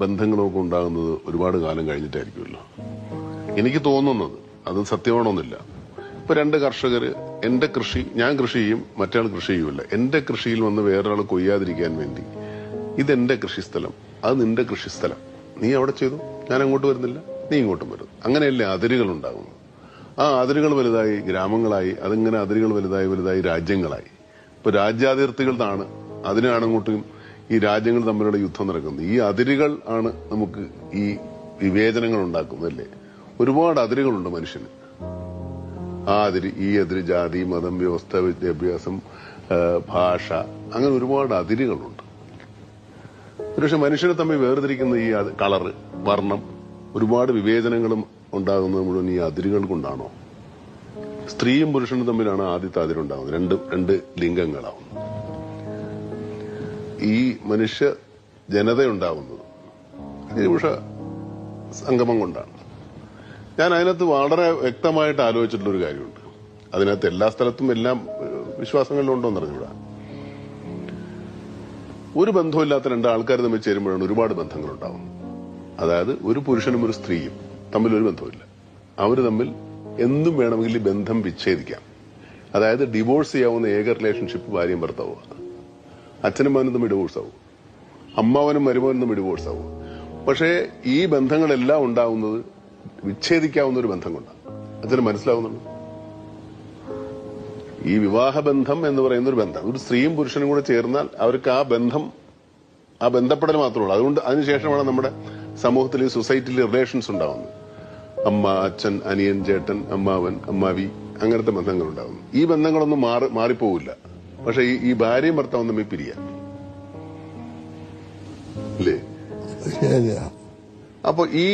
ബന്ധങ്ങളും ഒക്കെ ഉണ്ടാകുന്നത് ഒരുപാട് കാലം കഴിഞ്ഞിട്ടായിരിക്കുമല്ലോ. എനിക്ക് തോന്നുന്നത് അത് സത്യമാണോന്നില്ല. ഇപ്പൊ രണ്ട് കർഷകർ എന്റെ കൃഷി ഞാൻ കൃഷി ചെയ്യും മറ്റാൾ കൃഷി ചെയ്യൂല എന്റെ കൃഷിയിൽ വന്ന് വേറൊരാൾ കൊയ്യാതിരിക്കാൻ വേണ്ടി ഇതെന്റെ കൃഷിസ്ഥലം അത് നിന്റെ കൃഷിസ്ഥലം. നീ അവിടെ ചെയ്തു ഞാൻ അങ്ങോട്ട് വരുന്നില്ല നീ ഇങ്ങോട്ടും വരുന്നു അങ്ങനെയല്ലേ അതിരുകൾ ഉണ്ടാകുന്നു. ആ അതിരുകൾ വലുതായി ഗ്രാമങ്ങളായി അതിങ്ങനെ അതിരുകൾ വലുതായി വലുതായി രാജ്യങ്ങളായി. ഇപ്പൊ രാജ്യാതിർത്തികളാണ് അതിനാണ് അങ്ങോട്ടും ഈ രാജ്യങ്ങൾ തമ്മിലുള്ള യുദ്ധം നടക്കുന്നത് ഈ അതിരുകൾ ആണ് നമുക്ക് ഈ വിവേചനങ്ങൾ ഉണ്ടാക്കുന്നതല്ലേ ഒരുപാട് അതിരുകളുണ്ട് മനുഷ്യന്. ആ അതിര് ഈ അതിര് ജാതി മതം വ്യവസ്ഥ വിദ്യാഭ്യാസം ഭാഷ അങ്ങനെ ഒരുപാട് അതിരുകളുണ്ട്. പക്ഷെ മനുഷ്യരെ തമ്മിൽ വേർതിരിക്കുന്ന ഈ കളറ് വർണം ഒരുപാട് വിവേചനങ്ങളും ഉണ്ടാകുന്നത് മുഴുവൻ ഈ അതിരുകൾ കൊണ്ടാണോ? സ്ത്രീയും പുരുഷനും തമ്മിലാണ് ആദ്യത്തെ അതിരുണ്ടാകുന്നത്. രണ്ട് രണ്ട് ലിംഗങ്ങളാവുന്നത്. ഈ മനുഷ്യ ജനതയുണ്ടാവുന്നത്. പുരുഷ സംഗമം കൊണ്ടാണ്. ഞാൻ അതിനകത്ത് വളരെ വ്യക്തമായിട്ട് ആലോചിച്ചിട്ടുള്ളൊരു കാര്യമുണ്ട്. അതിനകത്ത് എല്ലാ സ്ഥലത്തും എല്ലാം വിശ്വാസങ്ങളിലുണ്ടോ വിശ്വാസങ്ങളിലും ഉണ്ടോ എന്ന് അറിഞ്ഞൂടാ ഒരു ബന്ധമില്ലാത്ത രണ്ട് ആൾക്കാർ തമ്മിൽ ചേരുമ്പോഴാണ് ഒരുപാട് ബന്ധങ്ങൾ ഉണ്ടാവുന്നത് അതായത് ഒരു പുരുഷനും ഒരു സ്ത്രീയും തമ്മിൽ ഒരു ബന്ധമില്ല അവർ തമ്മിൽ എന്തും വേണമെങ്കിൽ ബന്ധം വിച്ഛേദിക്കാം. അതായത് ഡിവോഴ്സ് ചെയ്യാവുന്ന ഏക റിലേഷൻഷിപ്പ് ഭാര്യയും ഭർത്താവുക അച്ഛനും മകനും തമ്മിൽ ഡിവോഴ്സ് ആവും. അമ്മാവനും മരുമകനും തമ്മിൽ ഡിവോഴ്സ് ആവും. പക്ഷേ ഈ ബന്ധങ്ങളെല്ലാം ഉണ്ടാവുന്നത് വിച്ഛേദിക്കാവുന്ന ഒരു ബന്ധം കൊണ്ടാണ്. അച്ഛന് മനസ്സിലാവുന്നുള്ളൂ ഈ വിവാഹബന്ധം എന്ന് പറയുന്ന ഒരു ബന്ധം. ഒരു സ്ത്രീയും പുരുഷനും കൂടെ ചേർന്നാൽ അവർക്ക് ആ ബന്ധം ആ ബന്ധപ്പെടൽ മാത്രമേ ഉള്ളൂ. അതുകൊണ്ട് അതിനുശേഷമാണ് നമ്മുടെ സമൂഹത്തിൽ സൊസൈറ്റിയിൽ റിലേഷൻസ് ഉണ്ടാവുന്നത്. അമ്മ അച്ഛൻ അനിയൻ ചേട്ടൻ അമ്മാവൻ അമ്മാവി അങ്ങനത്തെ ബന്ധങ്ങൾ ഉണ്ടാകുന്നു ഈ ബന്ധങ്ങളൊന്നും മാറി മാറിപ്പോവില്ല. പക്ഷെ ഈ ഈ ഭാര്യയും ഭർത്താവും തമ്മിൽ പിരിയാ. അല്ലേ അപ്പൊ ഈ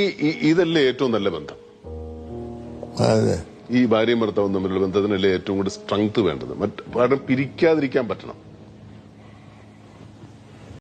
ഇതല്ലേ ഏറ്റവും നല്ല ബന്ധം? അതെ. ഈ ഭാര്യയും ഭർത്താവും തമ്മിലുള്ള ബന്ധത്തിനല്ലേ ഏറ്റവും കൂടുതൽ സ്ട്രെങ്ത് വേണ്ടത്? മറ്റ് കാരണം പിരിക്കാതിരിക്കാൻ പറ്റണം.